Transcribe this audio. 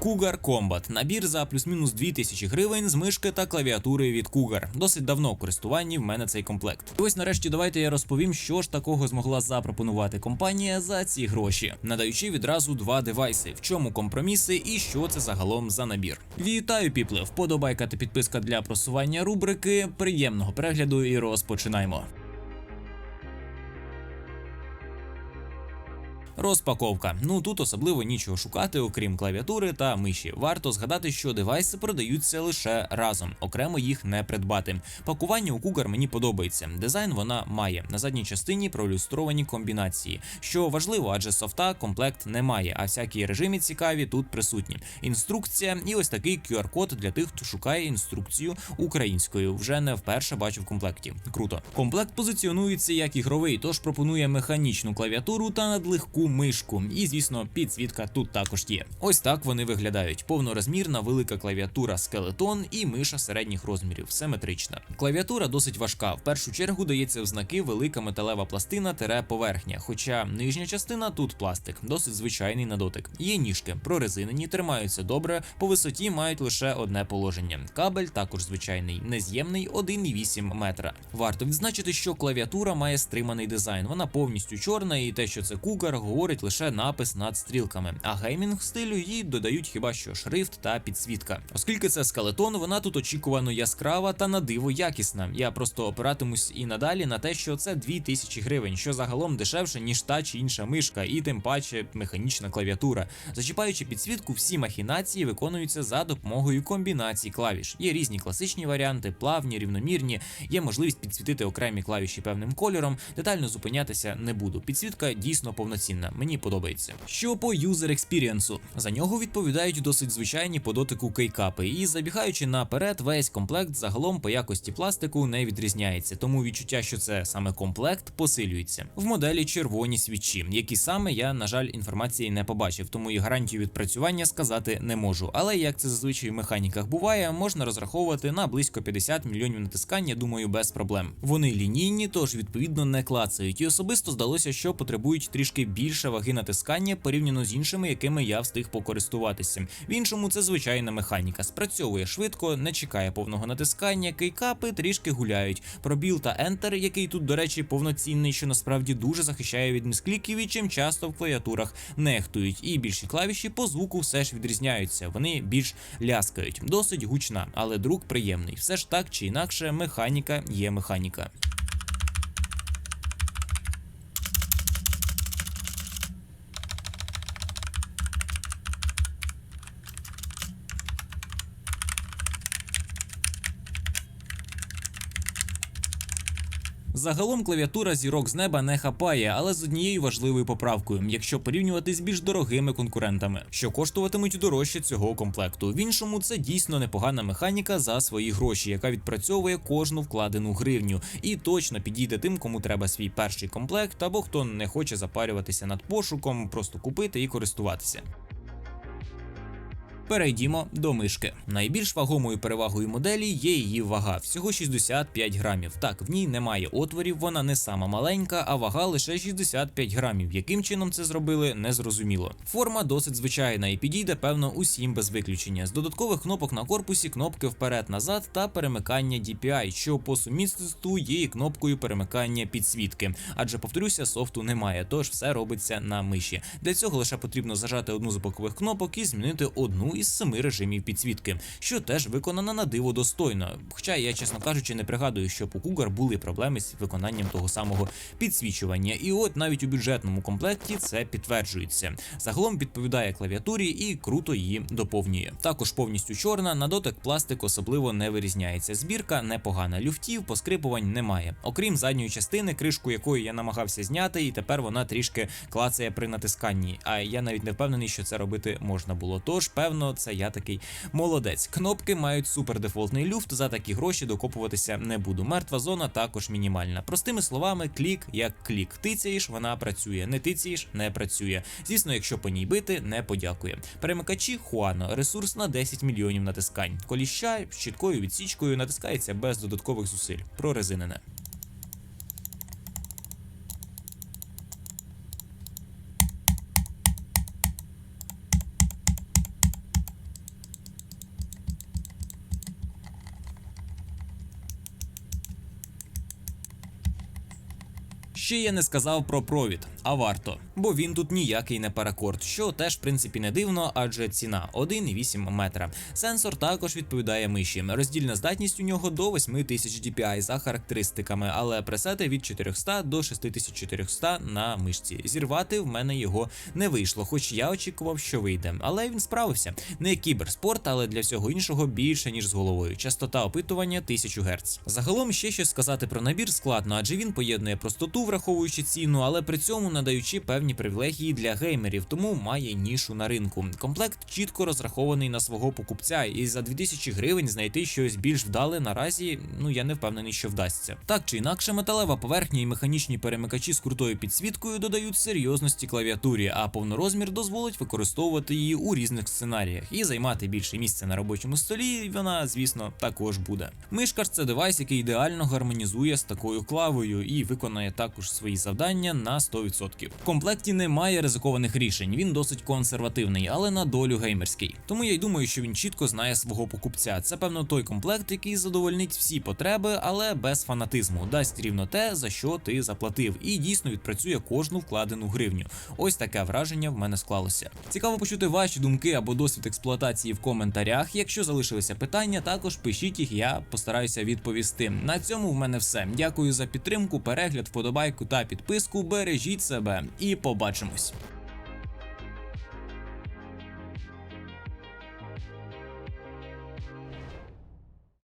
Cougar Combat – набір за плюс-мінус 2000 гривень з мишки та клавіатури від Cougar. Досить давно користуванні в мене цей комплект. І ось нарешті давайте я розповім, що ж такого змогла запропонувати компанія за ці гроші, надаючи відразу два девайси, в чому компроміси і що це загалом за набір. Вітаю, піпле! Вподобайка та підписка для просування рубрики. Приємного перегляду і розпочинаємо. Розпаковка. Ну тут особливо нічого шукати, окрім клавіатури та миші. Варто згадати, що девайси продаються лише разом, окремо їх не придбати. Пакування у Cougar мені подобається. Дизайн вона має на задній частині проілюстровані комбінації, що важливо, адже софта комплект не має, а всякі режими цікаві тут присутні. Інструкція і ось такий QR-код для тих, хто шукає інструкцію українською. Вже не вперше бачу в комплекті. Круто. Комплект позиціонується як ігровий, тож пропонує механічну клавіатуру та надлегку мишку. І, звісно, підсвітка тут також є. Ось так вони виглядають: повнорозмірна велика клавіатура скелетон і миша середніх розмірів, симетрична. Клавіатура досить важка. В першу чергу дається в знаки велика металева пластина тере поверхня. Хоча нижня частина тут пластик, досить звичайний на дотик. Є ніжки, прорезинені, тримаються добре, по висоті мають лише одне положення. Кабель також звичайний, нез'ємний 1,8 метра. Варто відзначити, що клавіатура має стриманий дизайн. Вона повністю чорна, і те, що це Cougar, говорить лише напис над стрілками. А геймінг стилю їй додають хіба що шрифт та підсвітка. Оскільки це скелетон, вона тут очікувано яскрава та на диво якісна. Я просто опиратимусь і надалі на те, що це 2000 гривень, що загалом дешевше ніж та чи інша мишка, і тим паче механічна клавіатура. Зачіпаючи підсвітку, всі махінації виконуються за допомогою комбінацій клавіш. Є різні класичні варіанти, плавні, рівномірні. Є можливість підсвітити окремі клавіші певним кольором. Детально зупинятися не буду. Підсвітка дійсно повноцінна. Мені подобається. Що по юзер експірієнсу? За нього відповідають досить звичайні по дотику кейкапи, і забігаючи наперед, весь комплект загалом по якості пластику не відрізняється, тому відчуття, що це саме комплект, посилюється. В моделі червоні свічі, які саме я, на жаль, інформації не побачив, тому і гарантію відпрацювання сказати не можу. Але як це зазвичай в механіках буває, можна розраховувати на близько 50 мільйонів натискання, думаю, без проблем. Вони лінійні, тож відповідно не клацають, і особисто здалося, що потребують трішки більше ваги натискання порівняно з іншими, якими я встиг покористуватися. В іншому це звичайна механіка. Спрацьовує швидко, не чекає повного натискання, кейкапи трішки гуляють. Пробіл та Enter, який тут, до речі, повноцінний, що насправді дуже захищає від міскліків і чим часто в клавіатурах нехтують. І більші клавіші по звуку все ж відрізняються. Вони більш ляскають. Досить гучна, але друк приємний. Все ж так чи інакше, механіка є механіка. Загалом клавіатура зірок з неба не хапає, але з однією важливою поправкою, якщо порівнювати з більш дорогими конкурентами, що коштуватимуть дорожче цього комплекту. В іншому це дійсно непогана механіка за свої гроші, яка відпрацьовує кожну вкладену гривню, і точно підійде тим, кому треба свій перший комплект, або хто не хоче запарюватися над пошуком, просто купити і користуватися. Перейдімо до мишки. Найбільш вагомою перевагою моделі є її вага, всього 65 грамів. Так, в ній немає отворів, вона не сама маленька, а вага лише 65 грамів. Яким чином це зробили, не зрозуміло. Форма досить звичайна і підійде, певно, усім без виключення. З додаткових кнопок на корпусі кнопки вперед-назад та перемикання DPI, що по сумісництву є і кнопкою перемикання підсвітки. Адже повторюся, софту немає, тож все робиться на миші. Для цього лише потрібно зажати одну з бокових кнопок і змінити одну із семи режимів підсвітки, що теж виконано на диво достойно. Хоча я, чесно кажучи, не пригадую, щоб у Cougar були проблеми з виконанням того самого підсвічування. І от навіть у бюджетному комплекті це підтверджується. Загалом відповідає клавіатурі і круто її доповнює. Також повністю чорна, на дотик пластик особливо не вирізняється. Збірка непогана, люфтів, поскрипувань немає. Окрім задньої частини, кришку якої я намагався зняти, і тепер вона трішки клацає при натисканні. А я навіть не впевнений, що це робити можна було. Тож, певно, це я такий молодець. Кнопки мають супер дефолтний люфт. За такі гроші докопуватися не буду. Мертва зона також мінімальна. Простими словами, клік як клік. Тицяєш, вона працює. Не тицяєш, не працює. Звісно, якщо по ній бити, не подякує. Перемикачі Хуано, ресурс на 10 мільйонів натискань. Коліща з чіткою відсічкою натискається без додаткових зусиль. Прорезинене. Ще я не сказав про провід, а варто, бо він тут ніякий не паракорд, що теж в принципі не дивно, адже ціна 1,8 метра. Сенсор також відповідає миші. Роздільна здатність у нього до 8000 DPI за характеристиками, але пресети від 400 до 6400 на мишці. Зірвати в мене його не вийшло, хоч я очікував, що вийде. Але він справився. Не кіберспорт, але для всього іншого більше ніж з головою. Частота опитування 1000 Гц. Загалом ще щось сказати про набір складно, адже він поєднує простоту, враховуючи ціну, але при цьому надаючи певні привілегії для геймерів, тому має нішу на ринку. Комплект чітко розрахований на свого покупця, і за 2000 гривень знайти щось більш вдале наразі, ну я не впевнений, що вдасться. Так чи інакше, металева поверхня і механічні перемикачі з крутою підсвіткою додають серйозності клавіатурі, а повнорозмір дозволить використовувати її у різних сценаріях і займати більше місця на робочому столі. Вона, звісно, також буде. Мишка ж це девайс, який ідеально гармонізує з такою клавою і виконає також свої завдання на 100%. В комплекті немає ризикованих рішень. Він досить консервативний, але на долю геймерський. Тому я й думаю, що він чітко знає свого покупця. Це певно той комплект, який задовольнить всі потреби, але без фанатизму. Дасть рівно те, за що ти заплатив, і дійсно відпрацює кожну вкладену гривню. Ось таке враження в мене склалося. Цікаво почути ваші думки або досвід експлуатації в коментарях. Якщо залишилися питання, також пишіть їх, я постараюся відповісти. На цьому в мене все. Дякую за підтримку, перегляд, вподобайку та підписку. Бережіть себе і побачимось.